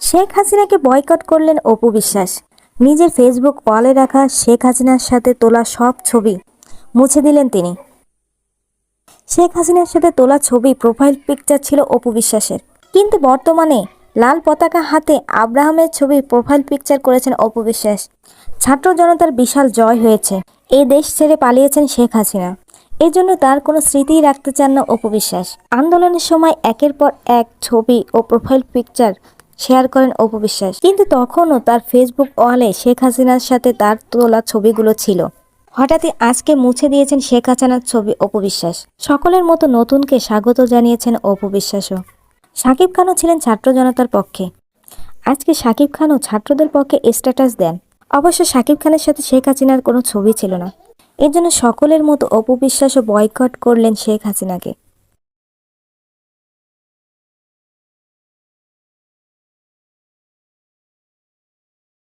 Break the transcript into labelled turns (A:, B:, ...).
A: শেখ হাসিনাকে বয়কট করলেন অপু বিশ্বাস। নিজের ফেসবুক ওয়ালে রাখা শেখ হাসিনার সাথে তোলা সব ছবি মুছে দিলেন তিনি। শেখ হাসিনার সাথে তোলা ছবি প্রোফাইল পিকচার ছিল অপু বিশ্বাসের। কিন্তু বর্তমানে লাল পতাকা হাতে আব্রাহামের ছবি প্রোফাইল পিকচার করেছেন অপু বিশ্বাস। ছাত্র জনতার বিশাল জয় হয়েছে। এই দেশ ছেড়ে পালিয়েছেন শেখ হাসিনা। এই জন্য তার কোনো স্মৃতিই রাখতে চান না অপু বিশ্বাস। আন্দোলনের সময় একের পর এক ছবি ও প্রোফাইল পিকচার শেয়ার করেন অপু বিশ্বাস। কিন্তু তখনও তার ফেসবুক ওয়ালে শেখ হাসিনার সাথে তার তোলা ছবিগুলো ছিল। হঠাৎই আজকে মুছে দিয়েছেন শেখ হাসিনার ছবি অপু বিশ্বাস। সকলের মতো নতুনকে স্বাগত জানিয়েছেন অপু বিশ্বাসও। সাকিব খানও ছিলেন ছাত্র জনতার পক্ষে। আজকে সাকিব খানও ছাত্রদের পক্ষে স্ট্যাটাস দেন। অবশ্য সাকিব খানের সাথে শেখ হাসিনার কোনো ছবি ছিল না। এর জন্য সকলের মতো অপু বিশ্বাসও বয়কট করলেন শেখ হাসিনাকে।